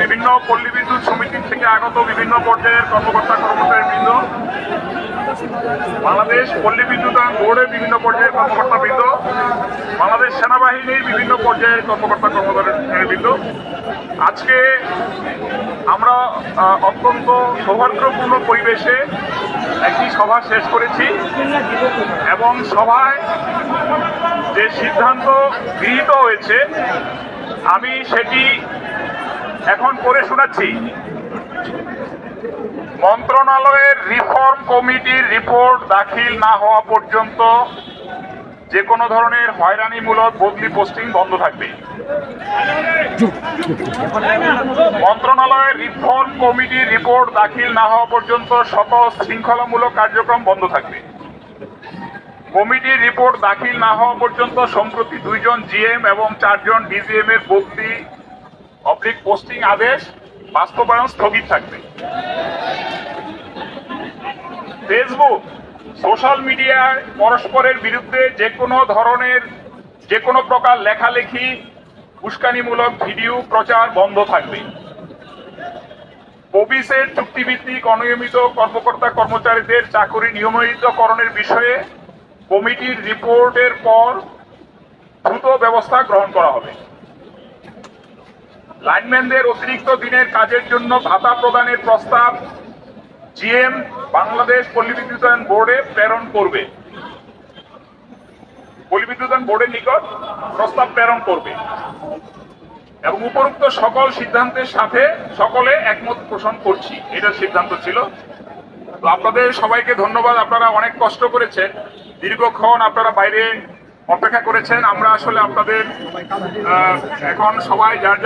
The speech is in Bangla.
বিভিন্ন পল্লী বিদ্যুৎ সমিতির থেকে আগত বিভিন্ন পর্যায়ের কর্মকর্তা কর্মচারী বৃন্দ। বাংলাদেশ পল্লী বিদ্যুৎ বোর্ডের বিভিন্ন পর্যায়ের কর্মকর্তা বৃন্দ। বাংলাদেশ সেনাবাহিনীর বিভিন্ন পর্যায়ের কর্মকর্তা কর্মচারী বৃন্দ। আজকে আমরা অত্যন্ত সৌহার্দ্যপূর্ণ পরিবেশে একটি সভা শেষ করেছি এবং সভায় যে সিদ্ধান্ত গৃহীত হয়েছে, আমি সেটি এখন করে শোনাচ্ছি। মন্ত্রণালয়ের রিফর্ম কমিটির রিপোর্ট দাখিল না হওয়া পর্যন্ত যে কোনো ধরনের হয়রানিমূলক বদলি পোস্টিং বন্ধ থাকবে। মন্ত্রণালয়ের রিফর্ম কমিটির রিপোর্ট দাখিল না হওয়া পর্যন্ত সকল শৃঙ্খলামূলক কার্যক্রম বন্ধ থাকবে। কমিটির রিপোর্ট দাখিল না হওয়া পর্যন্ত সম্প্রতি দুইজন জিএম এবং চারজন ডিজিএম এর বদলি অবলিক পোস্টিং আদেশ বাস্তবায়ন স্থগিত থাকবে। ফেসবুক সোশ্যাল মিডিয়ায় পরস্পরের বিরুদ্ধে যে কোনো ধরনের, যে কোনো প্রকার লেখালেখি, উস্কানিমূলক ভিডিও প্রচার বন্ধ থাকবে। অফিসের চুক্তিভিত্তিক অনিয়মিত কর্মকর্তা কর্মচারীদের চাকরি নিয়মিতকরণের বিষয়ে কমিটির রিপোর্টের পর দ্রুত ব্যবস্থা গ্রহণ করা হবে। লাইনম্যানদের অতিরিক্ত দিনের কাজের জন্য ভাতা প্রদানের প্রস্তাব জিএম বাংলাদেশ পল্লী বিদ্যুতায়ন বোর্ডে প্রেরণ করবে। পল্লী বিদ্যুতায়ন বোর্ডের নিকট প্রস্তাব প্রেরণ করবে। এবং উপরোক্ত সকল সিদ্ধান্তের সাথে সকলে একমত পোষণ করছি। এটা সিদ্ধান্ত ছিল। তো আপনাদের সবাইকে ধন্যবাদ। আপনারা অনেক কষ্ট করেছেন। দীর্ঘক্ষণ আপনারা বাইরে অপেক্ষা করেছেন। আমরা আসলে আপনাদের এখন সবাই যার